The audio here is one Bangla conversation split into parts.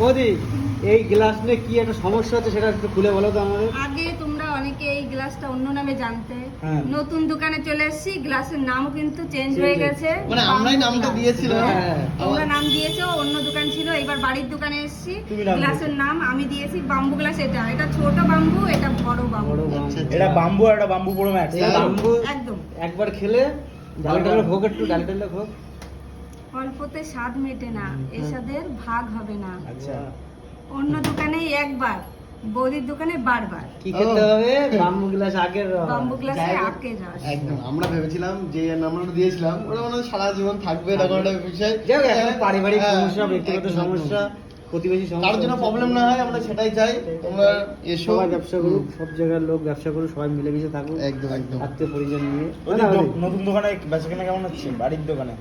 বৌদি এই গ্লাস নিয়ে কি একটা সমস্যা হচ্ছে সেটা একটু খুলে বলো তো আমাদের। আগে তোমরা অনেকে এই গ্লাসটা অন্য নামে জানতে। হ্যাঁ। নতুন দোকানে চলে এসেছি গ্লাসের নামও কিন্তু চেঞ্জ হয়ে গেছে। মানে আমরাই নামটা দিয়েছিলাম। হ্যাঁ। তোমরা নাম দিয়েছ অন্য দোকান ছিল এবার বাড়ির দোকানে এসেছি। গ্লাসের নাম আমি দিয়েছি বাম্বু গ্লাস এটা। এটা ছোট বাম্বু এটা বড় বাম্বু বড় বাম্বু। আচ্ছা, এটা বাম্বু আর এটা বাম্বু প্রো ম্যাক্স বাম্বু একদম। একবার খেলে ডালে ডালে ভোগ একটু ডালে ডালে ভোগ। অল্পতে স্বাদ মেটে না এসাদের ভাগ হবে না। আচ্ছা। অন্য দোকানে একবার বৌদির দোকানে বারবার। কি খেতে হবে? বাম্বু গ্লাস আগের। বাম্বু গ্লাসে আখের রস। একদম আমরা ভেবেছিলাম যে নাম্বারটা দিয়েছিলাম ওটা মানে সারা জীবন থাকবে এরকম একটা বিষয়। এখন পারিবারিক হ্যাঁ, সমস্যা ব্যক্তিগত সমস্যা প্রতিবেশী সমস্যা জন্য প্রবলেম না হয় আমরা সেটাই চাই। তোমরা এসো। সবাই ব্যবসা করুক সব জায়গার লোক ব্যবসা করুক সবাই মিলেমিশে থাকুক। একদম একদম। আত্মীয় পরিজন নিয়ে। ওই না, যে ওই- দো- নতুন দোকানে বেচা কেনা কেমন হচ্ছে? বাড়ির দোকানে?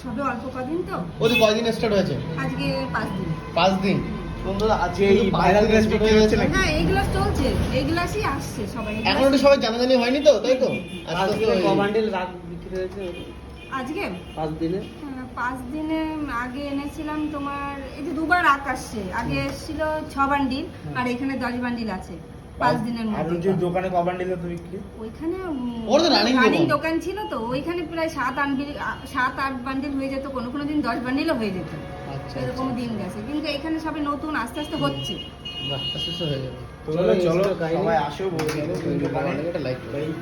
সবে অল্প কদিন তো। ওদের কয়দিন স্টার্ট হয়েছে? আজকে পাঁচ দিন। পাঁচ দিন? বন্ধুরা আজকে এই দিন dress start বিক্রি হচ্ছে নাকি? হ্যাঁ এই গ্লাস চলছে। এই গ্লাসই আসছে সবাই। এই তো সবাই জানাজানি হয়নি তো তাই তো? আস্তে দিনে ক বান্ডেল রাগ বিক্রি হয়েছে? আজকে? পাঁচ দিনে? হ্যাঁ, পাঁচ দিনে আগে এনেছিলাম তোমার এই যে দুবার আগে এসেছিল ছ বান্ডিল আর এখানে দশ বান্ডিল আছে। পাঁচ দিনের আর ওই যে দোকানে কবার নিলে তো বিক্রি ওইখানে ওর তো রানিং রানিং দোকান। ছিল তো ওইখানে প্রায় সাত আট সাত আট বান্ডিল হয়ে যেত কোনো কোনো দিন দশ বান্ডিলও হয়ে যেত। আচ্ছা এরকম দিন গেছে। কিন্তু এখানে সবাই নতুন আস্তে আস্তে হচ্ছে। আস্তে আস্তে হয়ে যাবে চলো চলো। সবাই আসো বৌদি দোকানে লাইক এই